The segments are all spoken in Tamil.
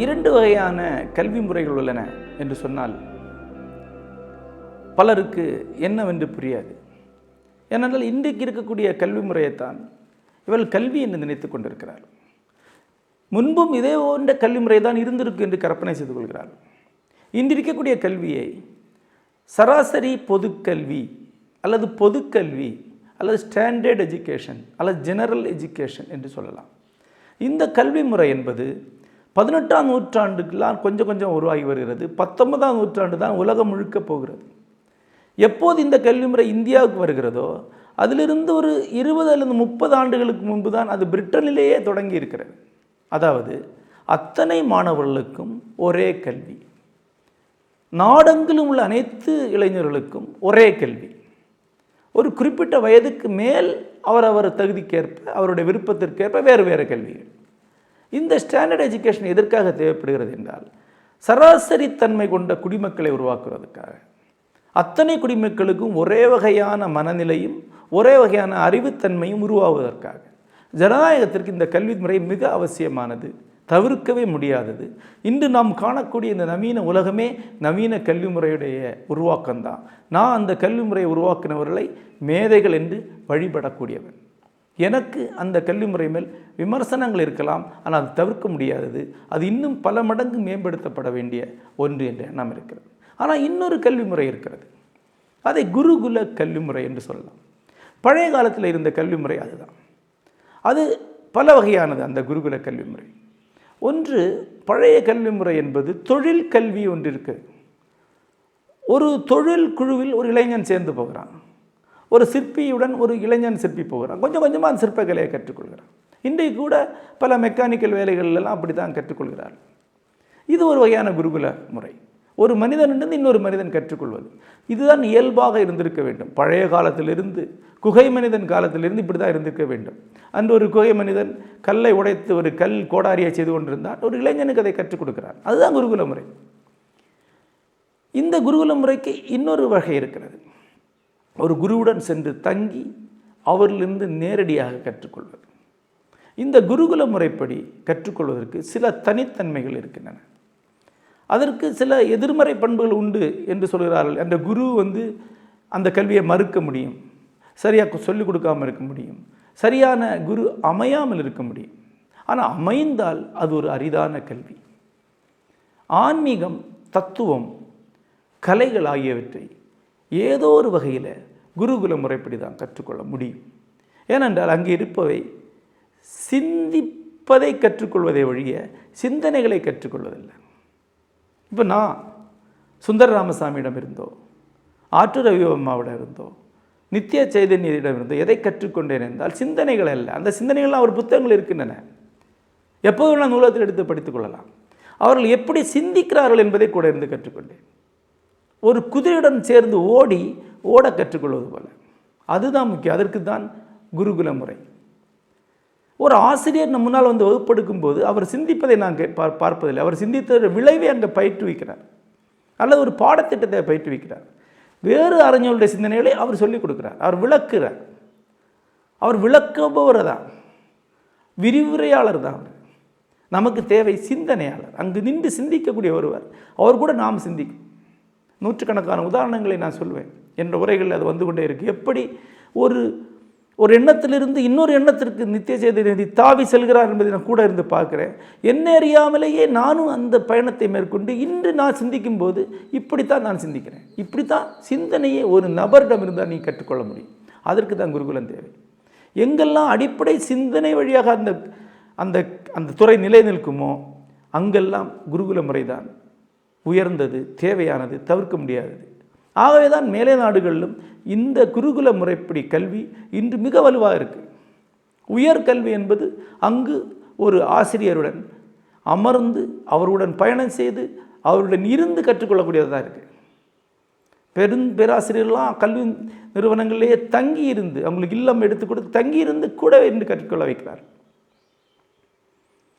இரண்டு வகையான கல்வி முறைகள் உள்ளன என்று சொன்னால் பலருக்கு என்னவென்று புரியாது. ஏனென்றால் இன்றைக்கு இருக்கக்கூடிய கல்வி முறையைத்தான் இவள் கல்வி என்று நினைத்து கொண்டிருக்கிறார் முன்பும் இதே போன்ற கல்வி முறை தான் இருந்திருக்கு என்று கற்பனை செய்து கொள்கிறார் இன்று இருக்கக்கூடிய கல்வியை சராசரி பொதுக்கல்வி அல்லது பொதுக்கல்வி அல்லது ஸ்டாண்டர்ட் எஜுகேஷன் அல்லது ஜெனரல் எஜுகேஷன் என்று சொல்லலாம். இந்த கல்வி முறை என்பது பதினெட்டாம் நூற்றாண்டுக்கெல்லாம் கொஞ்சம் கொஞ்சம் உருவாகி வருகிறது. பத்தொன்பதாம் நூற்றாண்டு தான் உலகம் முழுக்க போகிறது. எப்போது இந்த கல்வி முறை இந்தியாவுக்கு வருகிறதோ அதிலிருந்து ஒரு இருபது அல்லது முப்பது ஆண்டுகளுக்கு முன்பு தான் அது பிரிட்டனிலேயே தொடங்கி இருக்கிறது. அதாவது அத்தனை மாணவர்களுக்கும் ஒரே கல்வி. நாடெங்கிலும் உள்ள அனைத்து இளைஞர்களுக்கும் ஒரே கல்வி. ஒரு குறிப்பிட்ட வயதுக்கு மேல் அவரவர் தகுதிக்கேற்ப அவருடைய விருப்பத்திற்கேற்ப வேறு வேறு கல்விகள். இந்த ஸ்டாண்டர்ட் எஜுகேஷன் எதற்காக தேவைப்படுகிறது என்றால் சராசரி தன்மை கொண்ட குடிமக்களை உருவாக்குவதற்காக. அத்தனை குடிமக்களுக்கும் ஒரே வகையான மனநிலையும் ஒரே வகையான அறிவுத்தன்மையும் உருவாவதற்காக. ஜனநாயகத்திற்கு இந்த கல்வி முறை மிக அவசியமானது தவிர்க்கவே முடியாதது. இன்று நாம் காணக்கூடிய இந்த நவீன உலகமே நவீன கல்வி முறையுடைய உருவாக்கம்தான். நான் அந்த கல்வி முறையை உருவாக்கினவர்களை மேதைகள் என்று வழிபடக்கூடியவன். எனக்கு அந்த கல்வி முறை மேல் விமர்சனங்கள் இருக்கலாம் ஆனால் அது தவிர்க்க முடியாதது. அது இன்னும் பல மடங்கு மேம்படுத்தப்பட வேண்டிய ஒன்று என்ற எண்ணம் இருக்கிறது ஆனால் இன்னொரு கல்வி முறை இருக்கிறது. அதை குருகுல கல்வி முறை என்று சொல்லலாம். பழைய காலத்தில் இருந்த கல்வி முறை அதுதான். அது பல வகையானது அந்த குருகுல கல்வி முறை. ஒன்று பழைய கல்வி முறை என்பது தொழில் கல்வி ஒன்று இருக்குது ஒரு தொழில் குழுவில் ஒரு இளைஞன் சேர்ந்து போகிறான். ஒரு சிற்பியுடன் ஒரு இளைஞன் சிற்பி போகிறான். கொஞ்சம் கொஞ்சமாக அந்த சிற்பக்கலையை கற்றுக்கொள்கிறான். இன்றைக்கு கூட பல மெக்கானிக்கல் வேலைகள்லாம் அப்படி தான் கற்றுக்கொள்கிறார். இது ஒரு வகையான குருகுல முறை. ஒரு மனிதனிடம் இன்னொரு மனிதன் கற்றுக்கொள்வது. இதுதான் இயல்பாக இருந்திருக்க வேண்டும். பழைய காலத்திலிருந்து குகை மனிதன் காலத்திலிருந்து இப்படி தான் இருந்திருக்க வேண்டும். அன்று ஒரு குகை மனிதன் கல்லை உடைத்து ஒரு கல் கோடாரியை செய்து கொண்டிருந்தால் ஒரு இளைஞனுக்கு அதை கற்றுக் கொடுக்கிறார். அதுதான் குருகுல முறை. இந்த குருகுல முறைக்கு இன்னொரு வகை இருக்கிறது. ஒரு குருவுடன் சென்று தங்கி அவரிலிருந்து நேரடியாக கற்றுக்கொள்வது. இந்த குருகுல முறைப்படி கற்றுக்கொள்வதற்கு சில தனித்தன்மைகள் இருக்கின்றன. அதற்கு சில எதிர்மறை பண்புகள் உண்டு என்று சொல்கிறார்கள். அந்த குரு வந்து அந்த கல்வியை மறுக்க முடியும் சரியாக சொல்லிக் கொடுக்காமல் இருக்க முடியும் சரியான குரு அமையாமல் இருக்க முடியும். ஆனால் அமைந்தால் அது ஒரு அரிதான கல்வி. ஆன்மீகம் தத்துவம் கலைகள் ஆகியவற்றை ஏதோ ஒரு வகையில் குருகுல முறைப்படி தான் கற்றுக்கொள்ள முடியும். ஏனென்றால் அங்கே இருப்பவை சிந்திப்பதை கற்றுக்கொள்வதை ஒழிய சிந்தனைகளை கற்றுக்கொள்வதில்லை. இப்போ நான் சுந்தர ராமசாமியிடம் இருந்தோ ஆற்று ரவிவம்மாவிடம் இருந்தோ நித்திய சைதன்யரிடம் இருந்தோ எதை கற்றுக்கொண்டேன் என்றால் சிந்தனைகள் அல்ல. அந்த சிந்தனைகள்லாம் அவர் புத்தகங்கள் இருக்கின்றன. எப்போதும் நான் நூலகத்தில் எடுத்து படித்துக் கொள்ளலாம். அவர்கள் எப்படி சிந்திக்கிறார்கள் என்பதை கூட இருந்து கற்றுக்கொண்டேன். ஒரு குதிரையுடன் சேர்ந்து ஓடி ஓட கற்றுக்கொள்வது போல. அதுதான் முக்கியம். அதற்கு தான் குருகுல முறை. ஒரு ஆசிரியர் நம் முன்னால் வந்து வகுப்பெடுக்கும் போது அவர் சிந்திப்பதை நான் பார் பார்ப்பதில்லை. அவர் சிந்தித்த விளைவை அங்கே பயிற்றுவிக்கிறார். அல்லது ஒரு பாடத்திட்டத்தை பயிற்றுவிக்கிறார். வேறு அறிஞர்களுடைய சிந்தனைகளை அவர் சொல்லிக் கொடுக்கிறார். அவர் விளக்குகிறார் அவர் விளக்குபவர் தான் விரிவுரையாளர் தான் அவர். நமக்கு தேவை சிந்தனையாளர். அங்கு நின்று சிந்திக்கக்கூடிய ஒருவர். அவர் கூட நாம் சிந்திக்கும் நூற்றுக்கணக்கான உதாரணங்களை நான் சொல்வேன். என்ற உரைகளில் அது வந்து கொண்டே இருக்குது எப்படி ஒரு ஒரு எண்ணத்திலிருந்து இன்னொரு எண்ணத்திற்கு நித்திய சேதனை தாவி செல்கிறார் என்பதை நான் கூட இருந்து பார்க்குறேன். என்ன அறியாமலேயே நானும் அந்த பயணத்தை மேற்கொண்டு இன்று நான் சிந்திக்கும் போது இப்படித்தான் நான் சிந்திக்கிறேன். இப்படித்தான் சிந்தனையை ஒரு நபரிடம் இருந்தால் நீ கற்றுக்கொள்ள முடியும். அதற்கு தான் குருகுலம் தேவை. எங்கெல்லாம் அடிப்படை சிந்தனை வழியாக அந்த அந்த அந்த துறை நிலை நிற்குமோ அங்கெல்லாம் குருகுல முறைதான் உயர்ந்தது தேவையானது தவிர்க்க முடியாதது. ஆகவே தான் மேலை நாடுகளிலும் இந்த குருகுல முறைப்படி கல்வி இன்று மிக வலுவாக இருக்குது உயர்கல்வி என்பது அங்கு ஒரு ஆசிரியருடன் அமர்ந்து அவருடன் பயணம் செய்து அவருடன் இருந்து கற்றுக்கொள்ளக்கூடியதாக இருக்குது பெரும் பேராசிரியர்கள்லாம் கல்வி நிறுவனங்களிலேயே தங்கி இருந்து அவங்களுக்கு இல்லம் எடுத்து கொடுத்து தங்கி இருந்து கூட இருந்து கற்றுக்கொள்ள வைக்கிறார்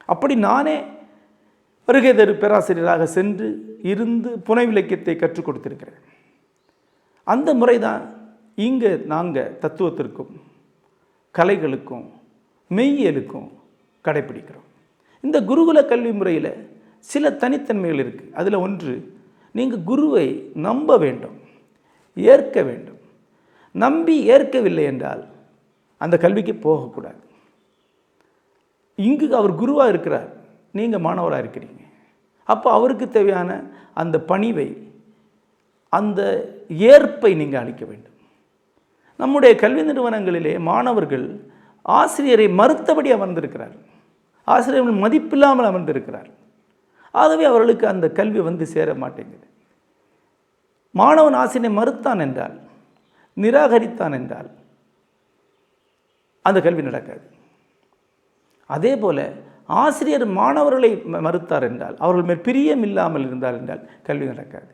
அப்படி நானே வருகை தரு பேராசிரியராக சென்று இருந்து புனைவிலக்கியத்தை கற்றுக் கொடுத்திருக்கிறேன் அந்த முறை தான் இங்கே நாங்கள் தத்துவத்திற்கும் கலைகளுக்கும் மெய்யியலுக்கும் கடைப்பிடிக்கிறோம். இந்த குருகுல கல்வி முறையில் சில தனித்தன்மைகள் இருக்குது அதில் ஒன்று நீங்கள் குருவை நம்ப வேண்டும் ஏற்க வேண்டும். நம்பி ஏற்கவில்லை என்றால் அந்த கல்விக்கு போகக்கூடாது. இங்கு அவர் குருவாக இருக்கிறார். நீங்கள் மாணவராக இருக்கிறீங்க. அப்போ அவருக்கு தேவையான அந்த பணிவை அந்த ஏற்பை நீங்கள் அளிக்க வேண்டும். நம்முடைய கல்வி நிறுவனங்களிலே மாணவர்கள் ஆசிரியரை மறுத்தபடி அமர்ந்திருக்கிறார் ஆசிரியர்கள் மதிப்பில்லாமல் அமர்ந்திருக்கிறார். ஆகவே அவர்களுக்கு அந்த கல்வி வந்து சேர மாட்டேங்குது. மாணவன் ஆசிரியரை மறுத்தான் என்றால் நிராகரித்தான் என்றால் அந்த கல்வி நடக்காது. அதே போல ஆசிரியர் மாணவர்களை ம- மறுத்தார் என்றால் அவர்கள் மேல் பிரியம் இல்லாமல் இருந்தார் என்றால் கல்வி நடக்காது.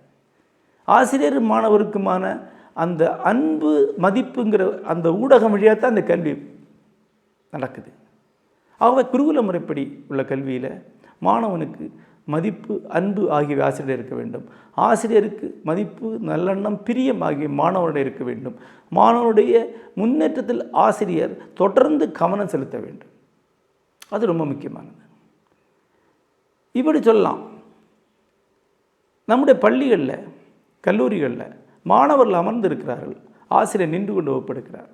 ஆசிரியர் மாணவருக்குமான அந்த அன்பு மதிப்புங்கிற அந்த ஊடகம் வழியாக தான் அந்த கல்வி நடக்குது. ஆகவே குருகுல முறைப்படி உள்ள கல்வியில் மாணவனுக்கு மதிப்பு அன்பு ஆகியவை ஆசிரியர் இருக்க வேண்டும். ஆசிரியருக்கு மதிப்பு நல்லெண்ணம் பிரியம் ஆகிய மாணவனுடைய இருக்க வேண்டும். மாணவனுடைய முன்னேற்றத்தில் ஆசிரியர் தொடர்ந்து கவனம் செலுத்த வேண்டும். அது ரொம்ப முக்கியமானது. இப்படி சொல்லலாம். நம்முடைய பள்ளிகளில் கல்லூரிகளில் மாணவர்கள் அமர்ந்து இருக்கிறார்கள் ஆசிரியர் நின்று கொண்டு வகுப்பெடுக்கிறார்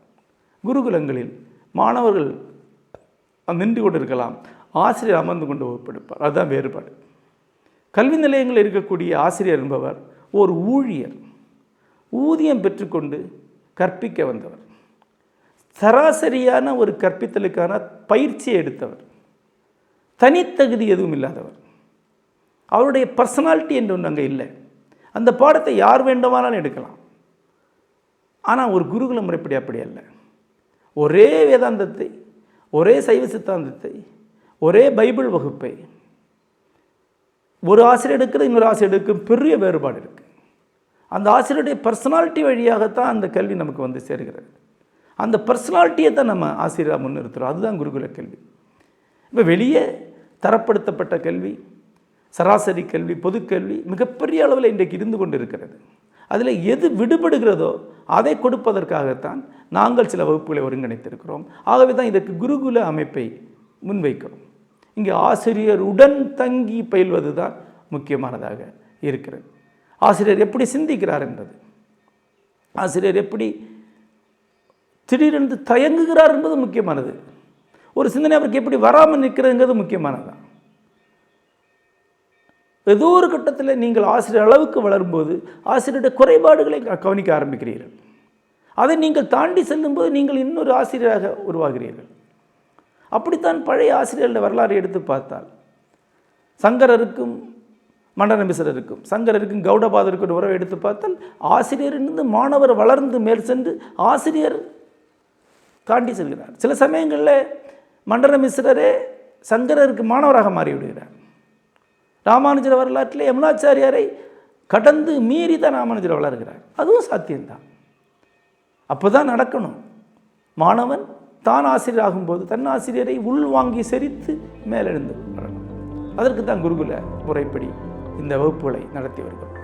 குருகுலங்களில் மாணவர்கள் நின்று கொண்டு இருக்கலாம் ஆசிரியர் அமர்ந்து கொண்டு வகுப்பெடுப்பார் அதுதான் வேறுபாடு. கல்வி நிலையங்களில் இருக்கக்கூடிய ஆசிரியர் என்பவர் ஒரு ஊழியர். ஊதியம் பெற்றுக்கொண்டு கற்பிக்க வந்தவர். சராசரியான ஒரு கற்பித்தலுக்கான பயிற்சியை எடுத்தவர். தனித்தகுதி எதுவும் இல்லாதவர். அவருடைய பர்சனாலிட்டி என்று ஒன்று அங்கே இல்லை. அந்த பாடத்தை யார் வேண்டுமானாலும் எடுக்கலாம். ஆனால் ஒரு குருகுல முறைப்படி அப்படி அல்ல. ஒரே வேதாந்தத்தை ஒரே சைவ சித்தாந்தத்தை ஒரே பைபிள் வகுப்பை ஒரு ஆசிரியர் எடுக்கிறது இன்னொரு ஆசிரியர் எடுக்கும் பெரிய வேறுபாடு இருக்குது அந்த ஆசிரியருடைய பர்சனாலிட்டி வழியாகத்தான் அந்த கல்வி நமக்கு வந்து சேர்கிறது. அந்த பர்சனாலிட்டியை தான் நம்ம ஆசிரியராக முன்னிறுத்துகிறோம் அதுதான் குருகுல கல்வி. இப்போ வெளியே தரப்படுத்தப்பட்ட கல்வி சராசரி கல்வி பொதுக்கல்வி மிகப்பெரிய அளவில் இன்றைக்கு இருந்து கொண்டு இருக்கிறது அதில் எது விடுபடுகிறதோ அதை கொடுப்பதற்காகத்தான் நாங்கள் சில வகுப்புகளை ஒருங்கிணைத்திருக்கிறோம். ஆகவே தான் இதற்கு குருகுல அமைப்பை முன்வைக்கிறோம். இங்கே ஆசிரியருடன் தங்கி பயில்வது தான் முக்கியமானதாக இருக்கிறது. ஆசிரியர் எப்படி சிந்திக்கிறார் என்பது. ஆசிரியர் எப்படி திடீரென்று தயங்குகிறார் என்பது முக்கியமானது. ஒரு சிந்தனை அவருக்கு எப்படி வராமல் நிற்கிறதுங்கிறது முக்கியமானதுதான் ஏதோ ஒரு கட்டத்தில் நீங்கள் ஆசிரியர் அளவுக்கு வளரும்போது ஆசிரியருடைய குறைபாடுகளை க- கவனிக்க ஆரம்பிக்கிறீர்கள். அதை நீங்கள் தாண்டி செல்லும்போது நீங்கள் இன்னொரு ஆசிரியராக உருவாகிறீர்கள். அப்படித்தான் பழைய ஆசிரியர்களுடைய வரலாறு எடுத்து பார்த்தால் சங்கரருக்கும் மண்டனமிசரருக்கும் சங்கரருக்கும் கௌடபாதருக்கும் உறவை எடுத்து பார்த்தால் ஆசிரியரிலிருந்து மாணவர் வளர்ந்து மேல் சென்று ஆசிரியர் தாண்டி செல்கிறார். சில சமயங்களில் மண்டல மிஸ்ரரே சங்கரருக்கு மாணவராக மாறிவிடுகிறார். ராமானுஜர் வரலாற்றில் யமுனாச்சாரியாரை கடந்து மீறி தான் ராமானுஜர் வளர்கிறார். அதுவும் சாத்தியம்தான். அப்போ தான் நடக்கணும். மாணவன் தான் ஆசிரியர் ஆகும்போது தன் ஆசிரியரை உள்வாங்கி செறித்து மேலெழுந்து வரணும். அதற்கு தான் குருகுல முறைப்படி இந்த வகுப்புகளை நடத்தி வருகிறோம்.